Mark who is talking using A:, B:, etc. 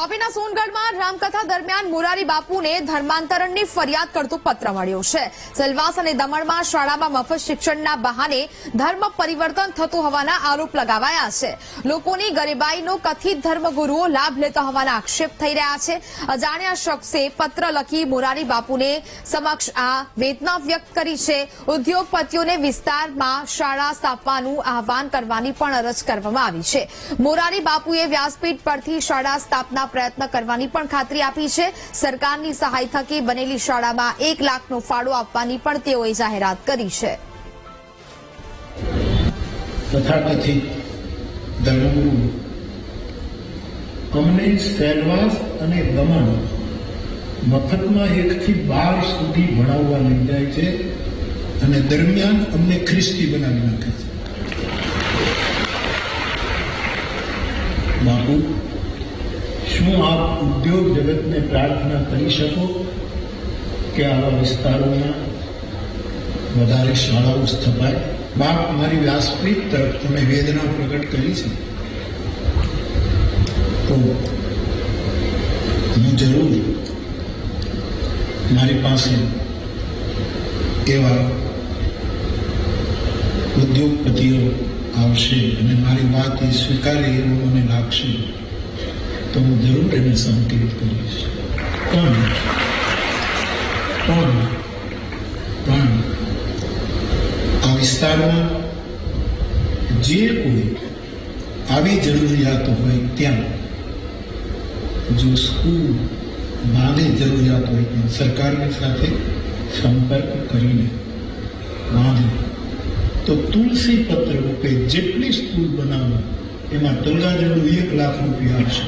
A: તાપીના સોનગઢમાં રામકથા દરમિયાન મોરારી બાપુને ધર્માંતરણની ફરિયાદ કરતો પત્ર મળ્યો છે. સેલવાસ અને દમણમાં શાળામાં મફત શિક્ષણના બહાને ધર્મ પરિવર્તન થતું હોવાના આરોપ લગાવાયા છે. લોકોની ગરીબાઈનો કથિત ધર્મગુરુઓ લાભ લેતા હોવાના આક્ષેપ થઈ રહ્યા છે. અજાણ્યા શખ્સે પત્ર લખી મોરારી બાપુને સમક્ષ આ વેદના વ્યક્ત કરી છે. ઉદ્યોગપતિઓને વિસ્તારમાં શાળા સ્થાપવાનું આહવાન કરવાની પણ અરજ કરવામાં આવી છે. મોરારી બાપુએ વ્યાસપીઠ પરથી શાળા સ્થાપના પ્રયત્ન કરવાની પણ ખાતરી આપી છે. સરકારની સહાય થકી બનેલી શાળામાં એક લાખનો ફાળો આપવાની પણ તેઓએ જાહેરાત કરી છે.
B: અમને સહેલવાસ અને દમણ મફતમાં એકથી બાર સુધી ભણાવવા લઈ જાય છે અને દરમિયાન અમને ખ્રિસ્તી બનાવી નાખે છે. બાપુ શું આપ ઉદ્યોગ જગતને પ્રાર્થના કરી શકો કે આવા વિસ્તારોમાં વધારે શાળાઓ સ્થપાય? બાપ, મારી વ્યાસપીઠ તરફ તમે વેદના પ્રગટ કરી છે. તો હું જરૂર મારી પાસે એવા ઉદ્યોગપતિઓ આવશે અને મારી વાત એ સ્વીકારે એવું મને લાગશે. તો હું જરૂર એને સંકેત કરીશ. પણ પણ પણ, આ વિસ્તારમાં જે કોઈ આવી જરૂરિયાતો હોય ત્યાં, જો સ્કૂલ માને જરૂરિયાત હોય ત્યાં સરકારની સાથે સંપર્ક કરીને બાંધે, તો તુલસી પત્ર રૂપે જેટલી સ્કૂલ બનાવો, એમાં તલગા જેટલું એક લાખ રૂપિયા આવશે